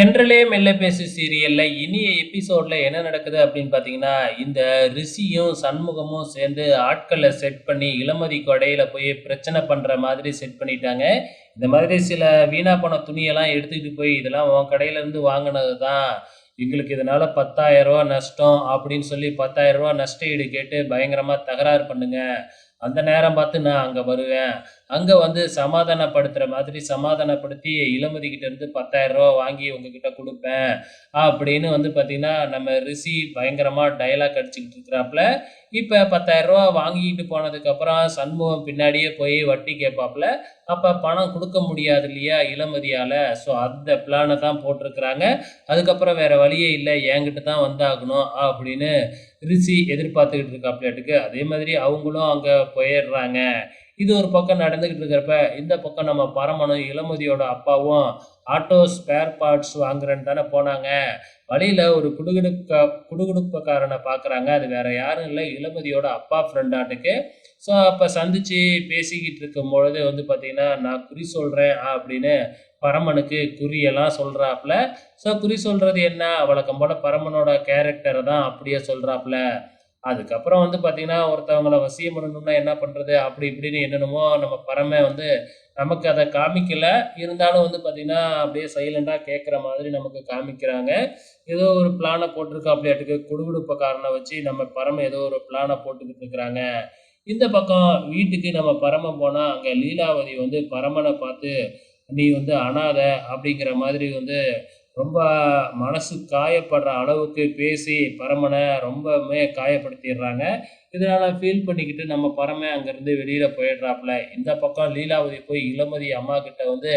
தென்றலே மெல்ல பேசு சீரியல்ல இனிய எபிசோட்ல என்ன நடக்குது அப்படின்னு பார்த்தீங்கன்னா, இந்த ரிஷியும், சண்முகமும் சேர்ந்து ஆட்களை செட் பண்ணி இளமதி கொடையில போய் பிரச்சனை பண்ற மாதிரி செட் பண்ணிட்டாங்க. இந்த மாதிரி சில வீணா போன துணியெல்லாம் எடுத்துக்கிட்டு போய், "இதெல்லாம் உன் கடையில இருந்து வாங்கினது தான். எங்களுக்கு இதனால பத்தாயிரம் ரூபா நஷ்டம்." அப்படின்னு சொல்லி பத்தாயிரம் ரூபா நஷ்ட ஈடு கேட்டு பயங்கரமா தகராறு பண்ணுங்க. அந்த நேரம் பார்த்து நான் அங்க வருவேன். அங்க வந்து சமாதானப்படுத்துற மாதிரி சமாதானப்படுத்தி இளமதி கிட்ட இருந்து பத்தாயிரம் ரூபா வாங்கி உங்ககிட்ட குடுப்பேன். அப்படின்னு வந்து பார்த்தீங்கன்னா, நம்ம ரிஷி பயங்கரமா டயலாக் அடிச்சுக்கிட்டு இருக்கிறாப்புல இப்போ பத்தாயிரம் ரூபா வாங்கிட்டு போனதுக்கப்புறம் சண்முகம் பின்னாடியே போய் வட்டி கேட்பாப்புல அப்போ பணம் கொடுக்க முடியாது இல்லையா இளமதியால் ஸோ அந்த பிளானை தான் போட்டிருக்கிறாங்க. அதுக்கப்புறம் வேறு வழியே இல்லை என்கிட்ட தான் வந்தாகணும் அப்படின்னு ரிஷி எதிர்பார்த்துக்கிட்டு இருக்காப்லையாட்டுக்கு. அதே மாதிரி அவங்களும் அங்கே போயிடுறாங்க. இது ஒரு பக்கம் நடந்துக்கிட்டு இருக்கிறப்ப, இந்த பக்கம் நம்ம பரமனும், இளமதியோட அப்பாவும் ஆட்டோ ஸ்பேர் பார்ட்ஸ் வாங்குறேன்னு தானே போனாங்க. வழியில் ஒரு குடுகுடுக்க குடுகுடுப்பக்காரனை பார்க்குறாங்க. அது வேற யாரும் இல்லை இளமதியோட அப்பா ஃப்ரெண்டாட்டுக்கு. ஸோ அப்போ சந்திச்சு பேசிக்கிட்டு இருக்கும் பொழுது வந்து பார்த்தீங்கன்னா, "நான் குறி சொல்கிறேன் அப்படின்னு பரமனுக்கு குறியெல்லாம் சொல்கிறாப்புல ஸோ குறி சொல்கிறது என்ன? வழக்கம் போல் பரமனோட கேரக்டரை தான் அப்படியே சொல்கிறாப்புல அதுக்கப்புறம் வந்து பார்த்தீங்கன்னா, ஒருத்தவங்கள வசியம் பண்ணணும்னா என்ன பண்ணுறது அப்படி இப்படின்னு என்னென்னமோ நம்ம பறமை வந்து நமக்கு அதை காமிக்கல. இருந்தாலும் வந்து பார்த்தீங்கன்னா, அப்படியே சைலண்டாக கேட்குற மாதிரி நமக்கு காமிக்கிறாங்க. ஏதோ ஒரு பிளான போட்டிருக்காப்லையாட்டுக்கு. குடுகுடுப்பக்காரனை வச்சு நம்ம பறமை ஏதோ ஒரு பிளானை போட்டுக்கிட்டு இருக்கிறாங்க. இந்த பக்கம் வீட்டுக்கு நம்ம பரமன் போனால் அங்கே லீலாவதி வந்து பரமனை பார்த்து, "நீ வந்து அனாதை" அப்படிங்கிற மாதிரி வந்து ரொம்ப மனசு காயப்படுற அளவுக்கு பேசி பரமனை ரொம்பவுமே காயப்படுத்திடுறாங்க. இதனால ஃபீல் பண்ணிக்கிட்டு நம்ம பரமன் அங்கேருந்து வெளியில போயிடுறாப்புல இந்த பக்கம் லீலாவதி போய் இளமதி அம்மா கிட்ட வந்து,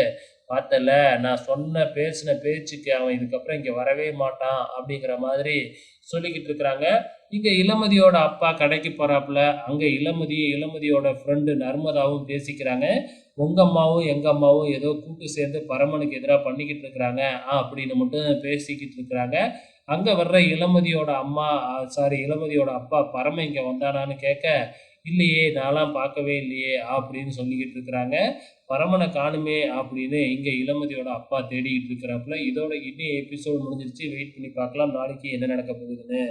"பார்த்தல்ல, நான் சொன்ன பேசின பேச்சுக்கு அவன் இதுக்கப்புறம் இங்கே வரவே மாட்டான்." அப்படிங்கிற மாதிரி சொல்லிக்கிட்டு இருக்கிறாங்க. இங்கே இளமதியோட அப்பா கடைக்கு போகிறாப்புல அங்கே இளமதியும், இளமதியோட ஃப்ரெண்டு நர்மதாவும் பேசிக்கிறாங்க. உங்கள் அம்மாவும், எங்கள் அம்மாவும் ஏதோ கூட்டு சேர்ந்து பரமனுக்கு எதிராக பண்ணிக்கிட்டு இருக்கிறாங்க." ஆ அப்படின்னு மட்டும் பேசிக்கிட்டு இருக்கிறாங்க. அங்கே வர்ற இளமதியோட அம்மா சாரி இளமதியோட அப்பா பரமன் இங்கே வந்தானான்னு கேட்க, "இல்லையே, நான்லாம் பார்க்கவே இல்லையே." அப்படின்னு சொல்லிக்கிட்டு இருக்கிறாங்க. பரமனை காணுமே." அப்படின்னு இங்கே இளமதியோட அப்பா தேடிக்கிட்டு இருக்கிறாப்புல இதோட இன்னும் எபிசோட் முடிஞ்சிருச்சு. வெயிட் பண்ணி பார்க்கலாம். நாளைக்கு என்ன நடக்க போகுதுன்னு.